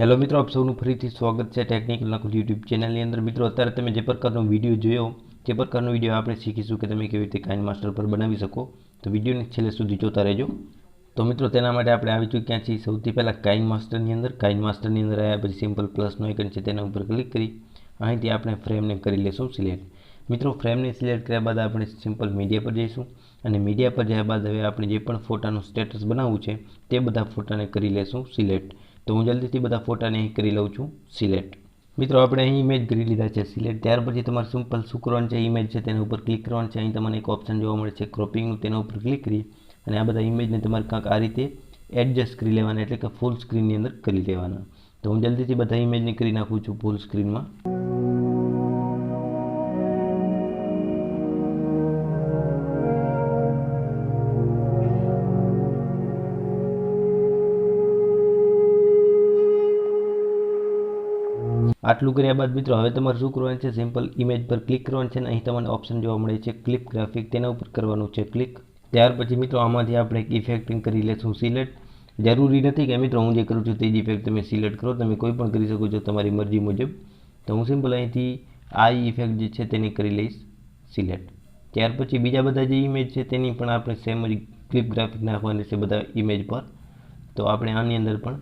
Hello મિત્રો, આપ સૌનું ફરીથી સ્વાગત છે ટેકનિકલ નકલ યુટ્યુબ ચેનલની અંદર. મિત્રો, અત્યારે તમે જે પ્રકારનો વીડિયો જોયો તે પ્રકારનો વીડિયો આપણે શીખીશું કે તમે કેવી રીતે કાઇન માસ્ટર પર બનાવી શકો, તો વિડીયોને છેલ્લે સુધી જોતા રહેજો. તો મિત્રો, તેના માટે આપણે આવી ચૂક્યા છીએ. સૌથી પહેલાં કાઇન માસ્ટરની અંદર કાઇન માસ્ટરની અંદર આવ્યા પછી સિમ્પલ પ્લસનો આઇકન છે તેના ઉપર ક્લિક કરી, અહીંથી આપણે ફ્રેમને કરી લેશું સિલેક્ટ મિત્રો ફ્રેમને સિલેક્ટ કર્યા બાદ આપણે સિમ્પલ મીડિયા પર જઈશું અને મીડિયા પર જયા બાદ હવે આપણે જે પણ ફોટાનું સ્ટેટસ બનાવવું છે, તે બધા ફોટાને કરી લેશું સિલેક્ટ તો હું જલ્દીથી બધા ફોટાને અહીં કરી લઉં છું, સિલેક્ટ. મિત્રો, આપણે અહીં ઇમેજ કરી લીધા છે, સિલેક્ટ. ત્યાર પછી તમારે સિમ્પલ શું કરવાનું છે ઇમેજ છે, તેના ઉપર ક્લિક કરવાનું છે. અહીં તમને એક ઓપ્શન જોવા મળે છે ક્રોપિંગનું તેના ઉપર ક્લિક કરી અને આ બધા ઇમેજને તમારે કાંક આ રીતે એડજસ્ટ કરી લેવાના, એટલે કે ફૂલ સ્ક્રીનની અંદર કરી લેવાના. તો હું જલ્દીથી બધા ઇમેજને કરી નાખું છું ફૂલ સ્ક્રીનમાં આટલું કર્યા બાદ મિત્રો, હવે તમારે શું કરવાનું છે? સિમ્પલ ઇમેજ પર ક્લિક કરવાનું છે અને અહીં તમને ઓપ્શન જોવા મળે છે ક્લિપ ગ્રાફિક તેના ઉપર કરવાનું છે ક્લિક ત્યાર પછી મિત્રો, આમાંથી આપણે એક ઇફેક્ટિંગ કરી લેશું સિલેક્ટ જરૂરી નથી કે મિત્રો, હું જે કરું છું તે જ ઇફેક્ટ તમે સિલેક્ટ કરો. તમે કોઈ પણ કરી શકો છો તમારી મરજી મુજબ. તો હું સિમ્પલ અહીંથી આ ઇફેક્ટ જે છે તેની કરી લઈશ સિલેક્ટ ત્યાર પછી બીજા બધા જે ઇમેજ છે તેની પણ આપણે સેમ જ ક્લિપ ગ્રાફિક નાખવાની છે બધા ઇમેજ પર. તો આપણે આની અંદર પણ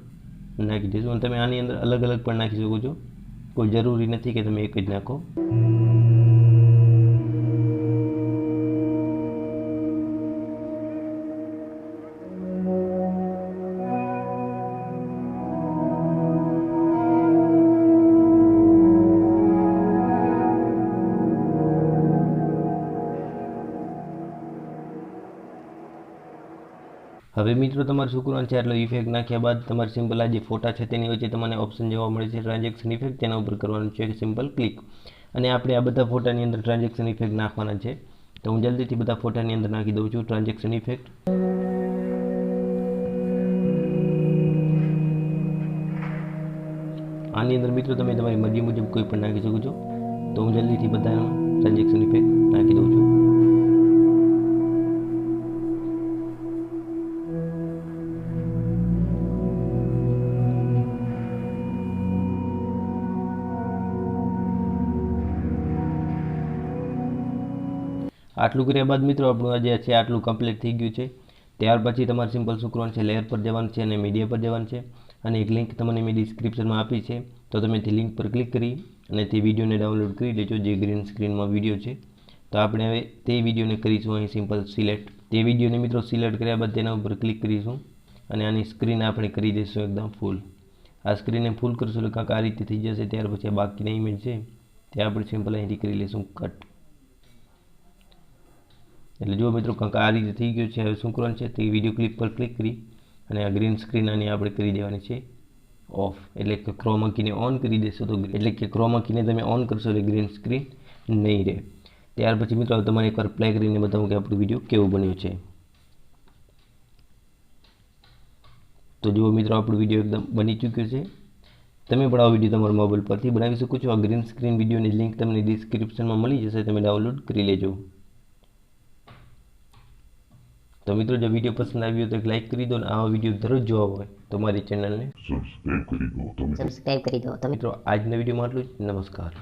નાખી દઈશું. અને તમે આની અંદર અલગ અલગ પણ નાખી શકો છો. કોઈ જરૂરી નથી કે તમે એક જ નાખો? હવે મિત્રો, તમારે શું કરવાનું છે આટલો ઇફેક્ટ નાખ્યા બાદ તમારે સિમ્પલ આ જે ફોટા છે તેની વચ્ચે તમને ઓપ્શન જોવા મળે છે ટ્રાન્ઝેક્શન ઇફેક્ટ તેના ઉપર કરવાનું છે સિમ્પલ ક્લિક અને આપણે આ બધા ફોટાની અંદર ટ્રાન્ઝેક્શન ઇફેક્ટ નાખવાના છે. તો હું જલ્દીથી બધા ફોટાની અંદર નાખી દઉં છું ટ્રાન્ઝેક્શન ઇફેક્ટ આની અંદર મિત્રો, તમે તમારી મરજી મુજબ કોઈ પણ નાખી શકો છો. તો હું જલ્દીથી બધા ટ્રાન્ઝેક્શન ઇફેક્ટ નાખી દઉં છું. આટલું કર્યા બાદ મિત્રો આપણું આ જે છે, આટલું કમ્પ્લીટ થઈ ગયું છે. ત્યાર પછી તમારે સિમ્પલ શું કરવાનું છે લેયર પર જવાનું છે અને મીડિયા પર જવાનું છે. અને એક લિંક તમને મેં ડિસ્ક્રિપ્શનમાં આપી છે. તો તમે તે લિંક પર ક્લિક કરી અને તે વિડીયોને ડાઉનલોડ કરી લેજો, જે ગ્રીન સ્ક્રીનમાં વીડિયો છે. તો આપણે હવે તે વિડીયોને કરીશું અહીં સિમ્પલ સિલેક્ટ તે વિડીયોને મિત્રો સિલેક્ટ કર્યા બાદ તેના ઉપર ક્લિક કરીશું અને આની સ્ક્રીન આપણે કરી દઈશું એકદમ ફૂલ આ સ્ક્રીનને ફૂલ કરશું એટલે કાંક આ રીતે થઈ જશે. ત્યાર પછી આ બાકીના ઇમેજ છે. તે આપણે સિમ્પલ અહીંથી કરી લઈશું કટ એટલે જો મિત્રો કંઈક આ રીતે થઈ ગયું છે, હવે શું કરવાનું છે? તે વીડિયો ક્લિપ પર ક્લિક કરી અને આ ગ્રીન સ્ક્રીન આની આપણે કરી દેવાની છે. ઓફ એટલે કે ક્રોમકીને ઓન કરી દેશો તો એટલે કે ક્રોમકીને તમે ઓન કરશો એટલે ગ્રીન સ્ક્રીન નહીં રહે. ત્યાર પછી મિત્રો તમારે એકવાર પ્લે કરીને બતાવું કે આપણો વીડિયો કેવું બન્યો છે. તો જુઓ મિત્રો, આપણો વીડિયો એકદમ બની ચૂક્યો છે. તમે પણ આ વીડિયો તમારા મોબાઈલ પરથી બનાવી શકો છો. આ ગ્રીન સ્ક્રીન વિડીયોની લિંક તમને ડિસ્ક્રિપ્શનમાં મળી જશે. તમે ડાઉનલોડ કરી લેજો. તો મિત્રો જો વીડિયો પસંદ આવ્યો તો એક લાઇક કરી દો અને આવા વીડિયો દરરોજ જોવા હોય તો મારી ચેનલને સબસ્ક્રાઇબ કરી દો તમે કરી દો તમે મિત્રો આજના વિડીયોમાં આટલું જ. નમસ્કાર.